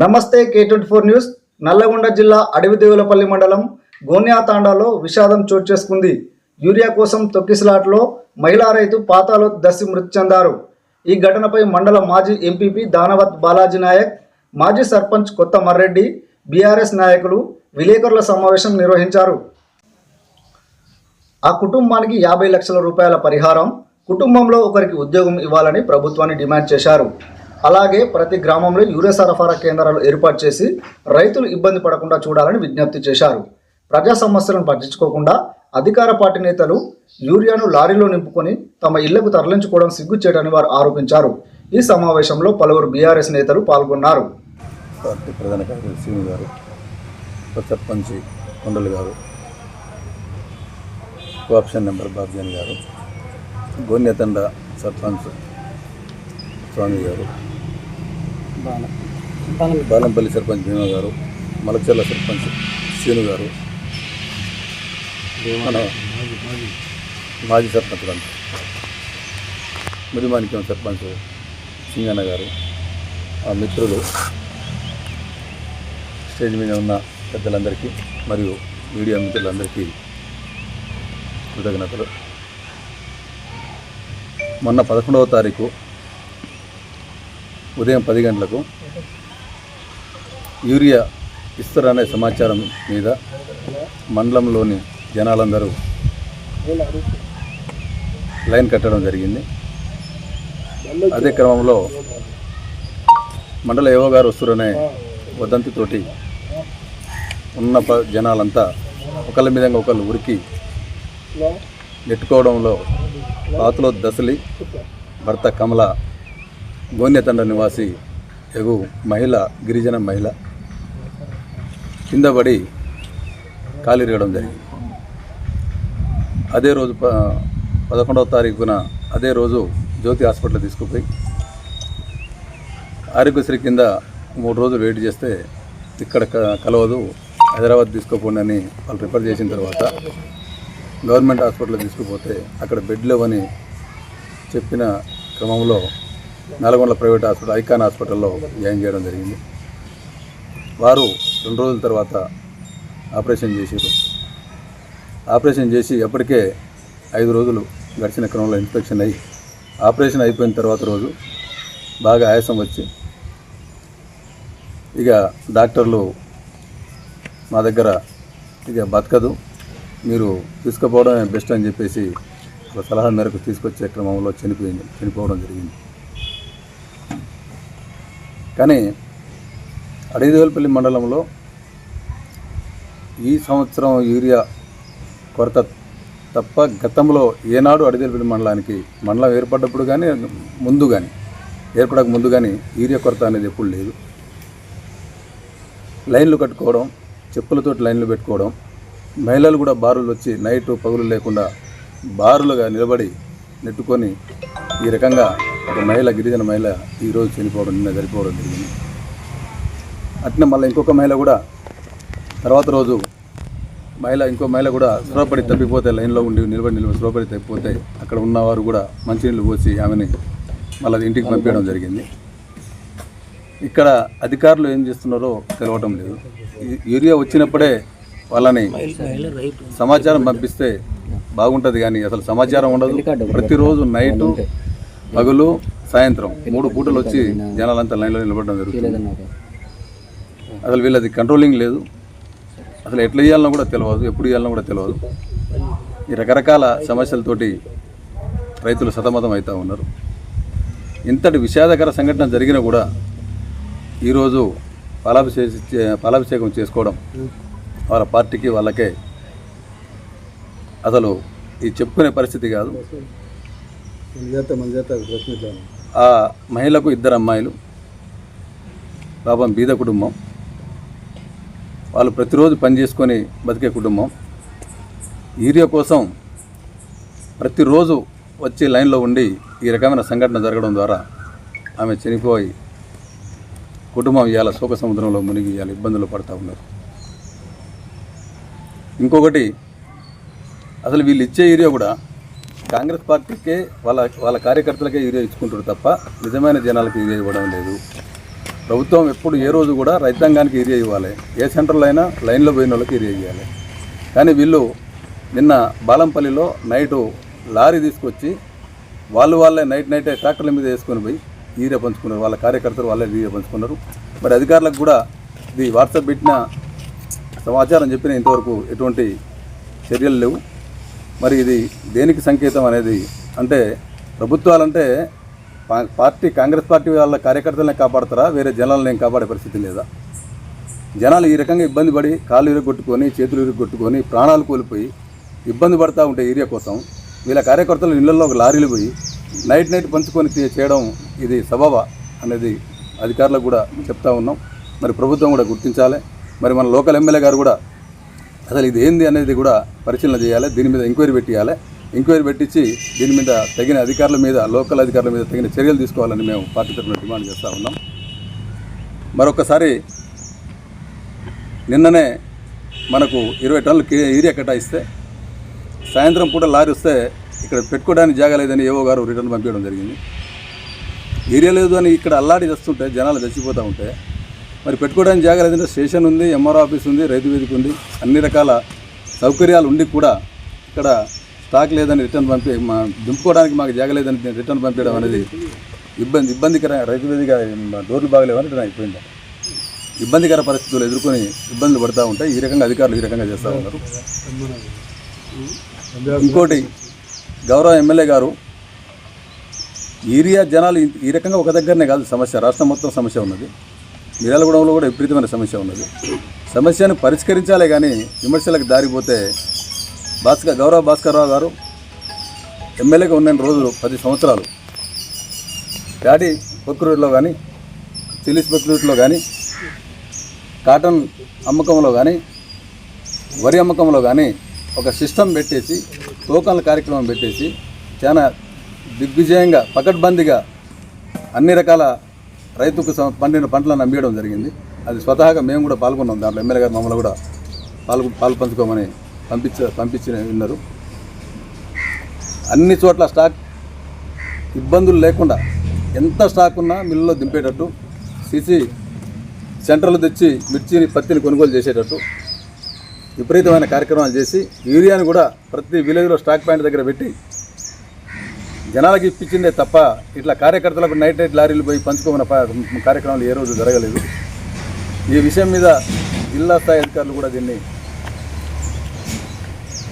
నమస్తే K twenty four news. Nalgonda జిల్లా అడవిదేవులపల్లి మండలం గోన్యాతాండాలో విషాదం చోటు చేసుకుంది. యూరియా కోసం తొక్కిసలాట్లో మహిళా రైతు పాతాలో దసి మృతి చెందారు. ఈ ఘటనపై మండల మాజీ ఎంపీపీ దానవత్ బాలాజీ నాయక్ మాజీ సర్పంచ్ కొత్త మర్రెడ్డి బీఆర్ఎస్ నాయకులు విలేకరుల సమావేశం నిర్వహించారు. ఆ కుటుంబానికి యాభై లక్షల రూపాయల పరిహారం కుటుంబంలో ఒకరికి ఉద్యోగం ఇవ్వాలని ప్రభుత్వాన్ని డిమాండ్ చేశారు. అలాగే ప్రతి గ్రామంలో యూరియా సరఫరా కేంద్రాలు ఏర్పాటు చేసి రైతులు ఇబ్బంది పడకుండా చూడాలని విజ్ఞప్తి చేశారు. ప్రజా సమస్యలను పట్టించుకోకుండా అధికార పార్టీ నేతలు యూరియాను లారీలో నింపుకొని తమ ఇళ్ళకు తరలించుకోవడం సిగ్గుచేటని వారు ఆరోపించారు. ఈ సమావేశంలో పలువురు బీఆర్ఎస్ నేతలు పాల్గొన్నారు. పార్టీ ప్రధాన కార్యదర్శి గారు ఉప సర్పంచ్ కొండలు గారు కోఆప్షన్ నెంబర్ బాబ్జాన్ గారు గోన్యతండ సర్పంచ్ స్వామి గారు బాలంపల్లి సర్పంచ్ భీమా గారు మలచర్ల సర్పంచ్ శ్రీను గారు మన మాజీ సర్పంచ్ గారు. ముదిమాణిక్యం సర్పంచ్ సింగన్న గారు ఆ మిత్రులు స్టేజ్ మీద ఉన్న పెద్దలందరికీ మరియు మీడియా మిత్రులందరికీ కృతజ్ఞతలు. మొన్న పదకొండవ తారీఖు ఉదయం పది గంటలకు యూరియా ఇస్తారనే సమాచారం మీద మండలంలోని జనాలందరూ లైన్ కట్టడం జరిగింది. అదే క్రమంలో మండల ఏవో గారు వస్తురనే వదంతితోటి ఉన్న జనాలంతా ఒకళ్ళ మీద ఒకళ్ళు ఉరికి నెట్టుకోవడంలో పాతలో దశలి భర్త కమల గోన్యతండ నివాసి ఎగు మహిళ గిరిజన మహిళ కింద పడి కాలిరగడం జరిగింది. అదే రోజు ప పదకొండవ తారీఖున అదే రోజు జ్యోతి హాస్పిటల్ తీసుకుపోయి ఆరోగ్యశ్రీ కింద మూడు రోజులు వెయిట్ చేస్తే ఇక్కడ క- కలవదు హైదరాబాద్ తీసుకుపోండి అని వాళ్ళు రిఫర్ చేసిన తర్వాత గవర్నమెంట్ హాస్పిటల్ తీసుకుపోతే అక్కడ బెడ్ లేవని చెప్పిన క్రమంలో నల్గొండ ప్రైవేట్ హాస్పిటల్ ఐకాన్ హాస్పిటల్లో జాయిన్ చేయడం జరిగింది. వారు రెండు రోజుల తర్వాత ఆపరేషన్ చేశారు ఆపరేషన్ చేసి అప్పటికే ఐదు రోజులు గడిచిన క్రమంలో ఇన్ఫెక్షన్ అయ్యి ఆపరేషన్ అయిపోయిన తర్వాత రోజు బాగా ఆయాసం వచ్చి ఇక డాక్టర్లు మా దగ్గర ఇక బతకదు మీరు తీసుకుపోవడమే బెస్ట్ అని చెప్పేసి ఒక సలహా మేరకు తీసుకొచ్చే క్రమంలో చనిపోయింది చనిపోవడం జరిగింది. కానీ అడవిదేవలపల్లి మండలంలో ఈ సంవత్సరం యూరియా కొరత తప్ప గతంలో ఏనాడు అడవిదేవలపల్లి మండలానికి మండలం ఏర్పడ్డప్పుడు కానీ ముందు కానీ ఏర్పడక ముందు కానీ యూరియా కొరత అనేది ఎప్పుడు లేదు. లైన్లు కట్టుకోవడం చెప్పులతోటి లైన్లు పెట్టుకోవడం మహిళలు కూడా బారులు వచ్చి నైట్ పగులు లేకుండా బారులుగా నిలబడి నెట్టుకొని ఈ రకంగా ఒక మహిళ గిరిజన మహిళ ఈరోజు చనిపోవడం నిన్న చనిపోవడం జరిగింది. అట్నే మళ్ళీ ఇంకొక మహిళ కూడా తర్వాత రోజు మహిళ ఇంకో మహిళ కూడా స్లోపడి తప్పిపోతే లైన్లో ఉండి నిలబడి నిలబడి స్లోపడి తప్పిపోతే అక్కడ ఉన్నవారు కూడా మంచినీళ్ళు పోసి ఆమెని మళ్ళీ ఇంటికి పంపించడం జరిగింది. ఇక్కడ అధికారులు ఏం చేస్తున్నారో తెలవటం లేదు. ఈ యూరియా వచ్చినప్పుడే వాళ్ళని సమాచారం పంపిస్తే బాగుంటుంది కానీ అసలు సమాచారం ఉండదు. ప్రతిరోజు నైటు పగలు సాయంత్రం మూడు పూటలు వచ్చి జనాలంతా లైన్లో నిలబడడం జరుగుతుంది. అసలు వీళ్ళది కంట్రోలింగ్ లేదు. అసలు ఎట్లా ఇవ్వాలనో కూడా తెలియదు ఎప్పుడు ఇవ్వాలనో కూడా తెలియదు ఈ రకరకాల సమస్యలతోటి రైతులు సతమతం అవుతూ ఉన్నారు. ఇంతటి విషాదకర సంఘటన జరిగినా కూడా ఈరోజు పాలాభిషేక పాలాభిషేకం చేసుకోవడం వాళ్ళ పార్టీకి వాళ్ళకే అసలు ఇది చెప్పుకునే పరిస్థితి కాదు. ఆ మహిళకు ఇద్దరు అమ్మాయిలు పాపం బీద కుటుంబం. వాళ్ళు ప్రతిరోజు పని చేసుకొని బతికే కుటుంబం. యూరియా కోసం ప్రతిరోజు వచ్చి లైన్లో ఉండి ఈ రకమైన సంఘటన జరగడం ద్వారా ఆమె చనిపోయి కుటుంబం ఇవాళ శోక సముద్రంలో మునిగి ఇవాళ ఇబ్బందులు పడుతూ ఉన్నారు. ఇంకొకటి అసలు వీళ్ళు ఇచ్చే ఏరియా కూడా కాంగ్రెస్ పార్టీకే వాళ్ళ వాళ్ళ కార్యకర్తలకే యూరియా ఇచ్చుకుంటారు తప్ప నిజమైన జనాలకు యూరియా ఇవ్వడం లేదు. ప్రభుత్వం ఎప్పుడు ఏ రోజు కూడా రైతాంగానికి ఏరియా ఇవ్వాలి. ఏ సెంటర్లో అయినా లైన్లో పోయిన వాళ్ళకి ఏరియా ఇవ్వాలి. కానీ వీళ్ళు నిన్న బాలంపల్లిలో నైటు లారీ తీసుకొచ్చి వాళ్ళు వాళ్ళే నైట్ నైటే ట్రాక్టర్ల మీద వేసుకొని పోయి ఈరియా పంచుకున్నారు. వాళ్ళ కార్యకర్తలు వాళ్ళే ఈరియా పంచుకున్నారు. మరి అధికారులకు కూడా ఇది వాట్సాప్ పెట్టిన సమాచారం చెప్పిన ఇంతవరకు ఎటువంటి చర్యలు లేవు. మరి ఇది దేనికి సంకేతం అనేది అంటే ప్రభుత్వాలంటే పా- పార్టీ కాంగ్రెస్ పార్టీ వాళ్ళ కార్యకర్తలనే కాపాడతారా? వేరే జనాలను ఏం కాపాడే పరిస్థితి లేదా? జనాలు ఈ రకంగా ఇబ్బంది పడి కాళ్ళు ఇరగొట్టుకొని చేతులు ఇరగొట్టుకొని ప్రాణాలు కోల్పోయి ఇబ్బంది పడతా ఉంటే ఏరియా కోసం వీళ్ళ కార్యకర్తలు ఇళ్ళలో ఒక లారీలు పోయి నైట్ నైట్ పంచుకొని చేయడం ఇది సబబ అనేది అధికారులకు కూడా చెప్తా ఉన్నాం. మరి ప్రభుత్వం కూడా గుర్తించాలి. మరి మన లోకల్ ఎమ్మెల్యే గారు కూడా అసలు ఇది ఏంది అనేది కూడా పరిశీలన చేయాలి దీని మీద ఎంక్వైరీ పెట్టియాలి. ఎంక్వైరీ పెట్టించి దీని మీద తగిన అధికారుల మీద లోకల్ అధికారుల మీద తగిన చర్యలు తీసుకోవాలని మేము పార్టీ తరఫున డిమాండ్ చేస్తూ ఉన్నాం. మరొకసారి నిన్ననే మనకు ఇరవై టన్నులు ఏరియా కేటాయిస్తే సాయంత్రం పూట లారీ వస్తే ఇక్కడ పెట్టుకోవడానికి జాగా లేదని ఏవో గారు రిటర్న్ పంపించడం జరిగింది. ఏరియా లేదు అని ఇక్కడ అల్లాడి చేస్తుంటే జనాలు చచ్చిపోతూ ఉంటే మరి పెట్టుకోవడానికి జాగ్రత్త లేదంటే స్టేషన్ ఉంది ఎంఆర్ఓ ఆఫీస్ ఉంది రైతు వేదిక ఉంది. అన్ని రకాల సౌకర్యాలు ఉండి కూడా ఇక్కడ స్టాక్ లేదని రిటర్న్ పంపి మా దింపుకోవడానికి మాకు జాగలేదని రిటర్న్ పంపించడం అనేది ఇబ్బంది ఇబ్బందికర రైతు వేదిక డోర్లు బాగలేవని రిటర్న్ అయిపోయింది. ఇబ్బందికర పరిస్థితులు ఎదుర్కొని ఇబ్బందులు పడుతూ ఉంటాయి ఈ రకంగా అధికారులు ఈ రకంగా చేస్తూ ఉన్నారు. ఇంకోటి గౌరవ ఎమ్మెల్యే గారు ఏరియా జనాలు ఈ రకంగా ఒక దగ్గరనే కాదు సమస్య రాష్ట్రం మొత్తం సమస్య ఉన్నది. మిర్యాలగూడెంలో కూడా విపరీతమైన సమస్య ఉన్నది. సమస్యను పరిష్కరించాలే కానీ విమర్శలకు దారిపోతే భాస్కర్ గౌరవ భాస్కర్రావు గారు ఎమ్మెల్యేగా ఉన్న రోజులు పది సంవత్సరాలు. ప్యాడి ప్రకృతిలో కానీ చిల్లీస్ ప్రకృతిలో కానీ కాటన్ అమ్మకంలో కానీ వరి అమ్మకంలో కానీ ఒక సిస్టమ్ పెట్టేసి టోకన్ల కార్యక్రమం పెట్టేసి చాలా దిగ్విజయంగా పకడ్బందీగా అన్ని రకాల రైతుకు పండిన పంటలను అమ్మేయడం జరిగింది. అది స్వతహాగా మేము కూడా పాల్గొన్నాం. దాంట్లో ఎమ్మెల్యే గారు మమ్మల్ని కూడా పాల్గొ పాలు పంచుకోమని పంపించ పంపించి ఉన్నారు అన్ని చోట్ల స్టాక్ ఇబ్బందులు లేకుండా ఎంత స్టాక్ ఉన్నా మిల్లులో దింపేటట్టు సిసి సెంటర్లు తెచ్చి మిర్చిని పత్తిని కొనుగోలు చేసేటట్టు విపరీతమైన కార్యక్రమాలు చేసి యూరియాని కూడా ప్రతి విలేజ్లో స్టాక్ పాయింట్ దగ్గర పెట్టి జనాలకి ఇప్పించిందే తప్ప ఇట్లా కార్యకర్తలకు నైట్ నైట్ లారీలు పోయి పంచుకోమన్న కార్యక్రమాలు ఏ రోజు జరగలేదు. ఈ విషయం మీద జిల్లా స్థాయి అధికారులు కూడా దీన్ని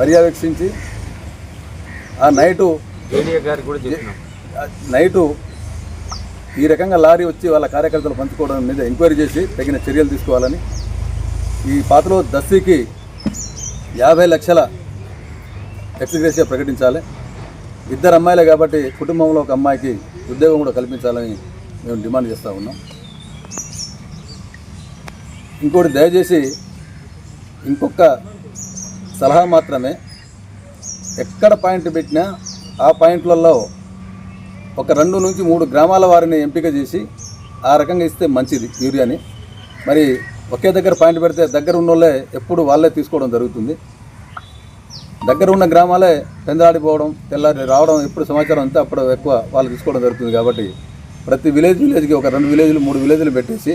పర్యవేక్షించి ఆ నైటు నైటు ఈ రకంగా లారీ వచ్చి వాళ్ళ కార్యకర్తలు పంచుకోవడం మీద ఎంక్వైరీ చేసి తగిన చర్యలు తీసుకోవాలని ఈ పాతలో దస్తీకి యాభై లక్షల ఎక్స్గ్రేషియా ప్రకటించాలి. ఇద్దరు అమ్మాయిలే కాబట్టి కుటుంబంలో ఒక అమ్మాయికి ఉద్యోగం కూడా కల్పించాలని మేము డిమాండ్ చేస్తూ ఉన్నాం. ఇంకోటి దయచేసి ఇంకొక సలహా మాత్రమే. ఎక్కడ పాయింట్ పెట్టినా ఆ పాయింట్లలో ఒక రెండు నుంచి మూడు గ్రామాల వారిని ఎంపిక చేసి ఆ రకంగా ఇస్తే మంచిది యూరియాని మరి ఒకే దగ్గర పాయింట్ పెడితే దగ్గర ఉన్న వాళ్ళే ఎప్పుడు వాళ్ళే తీసుకోవడం జరుగుతుంది. దగ్గర ఉన్న గ్రామాలే పెందలాడిపోవడం తెల్లారి రావడం ఎప్పుడు సమాచారం అంతా అప్పుడు ఎక్కువ వాళ్ళు తీసుకోవడం జరుగుతుంది కాబట్టి ప్రతి విలేజ్ విలేజ్కి ఒక రెండు విలేజ్లు మూడు విలేజ్లు పెట్టేసి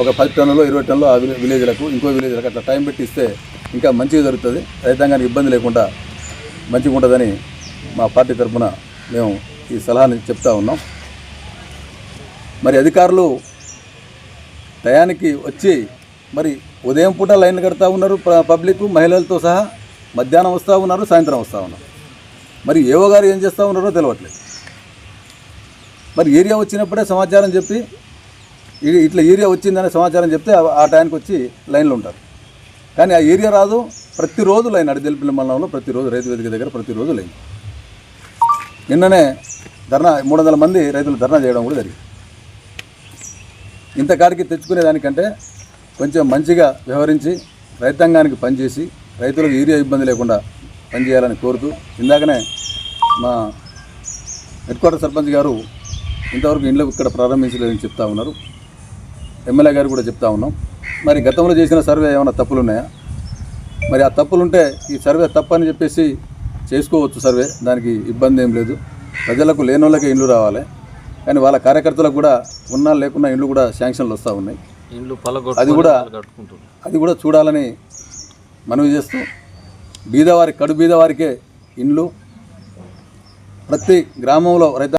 ఒక పది టన్నులు ఇరవై టన్నులు ఆ విలేజ్లకు ఇంకో విలేజ్లకు అట్లా టైం పెట్టి ఇస్తే ఇంకా మంచిగా జరుగుతుంది. రైతాంగానికి ఇబ్బంది లేకుండా మంచిగా ఉంటుందని మా పార్టీ తరఫున మేము ఈ సలహాని చెప్తా ఉన్నాం. మరి అధికారులు టయానికి వచ్చి మరి ఉదయం పూట లైన్ కడతా ఉన్నారు ప- పబ్లిక్ మహిళలతో సహా. మధ్యాహ్నం వస్తూ ఉన్నారు సాయంత్రం వస్తూ ఉన్నారు. మరి ఏవో గారు ఏం చేస్తూ ఉన్నారో తెలియట్లేదు మరి ఏరియా వచ్చినప్పుడే సమాచారం చెప్పి ఇట్లా ఏరియా వచ్చిందనే సమాచారం చెప్తే ఆ- టైంకి వచ్చి లైన్లో ఉంటారు. కానీ ఆ ఏరియా రాదు ప్రతిరోజు లైన్ అడిదెల్పిన మండలంలో ప్రతిరోజు రైతు వేదిక దగ్గర ప్రతిరోజు లైన్. నిన్ననే ధర్నా మూడు వందల మంది రైతులు ధర్నా చేయడం కూడా జరిగింది. ఇంతకాడికి తెచ్చుకునే దానికంటే కొంచెం మంచిగా వ్యవహరించి రైతాంగానికి పనిచేసి రైతులకు ఏరియా ఇబ్బంది లేకుండా పనిచేయాలని కోరుతూ ఇందాకనే మా హెడ్ క్వార్టర్ సర్పంచ్ గారు ఇంతవరకు ఇండ్లు ఇక్కడ ప్రారంభించలేదని చెప్తా ఉన్నారు. ఎమ్మెల్యే గారు కూడా చెప్తా ఉన్నాం. మరి గతంలో చేసిన సర్వే ఏమైనా తప్పులు ఉన్నాయా మరి ఆ తప్పులు ఉంటే ఈ సర్వే తప్పని చెప్పేసి చేసుకోవచ్చు సర్వే దానికి ఇబ్బంది ఏం లేదు. ప్రజలకు లేని వాళ్ళకే ఇండ్లు రావాలి. కానీ వాళ్ళ కార్యకర్తలకు కూడా ఉన్నా లేకున్నా ఇండ్లు కూడా శాంక్షన్లు వస్తూ ఉన్నాయి. ఇండ్లు అది కూడా అది కూడా చూడాలని మనవి చేస్తూ బీదవారి కడు బీదవారికే ఇండ్లు. ప్రతి గ్రామంలో రైతు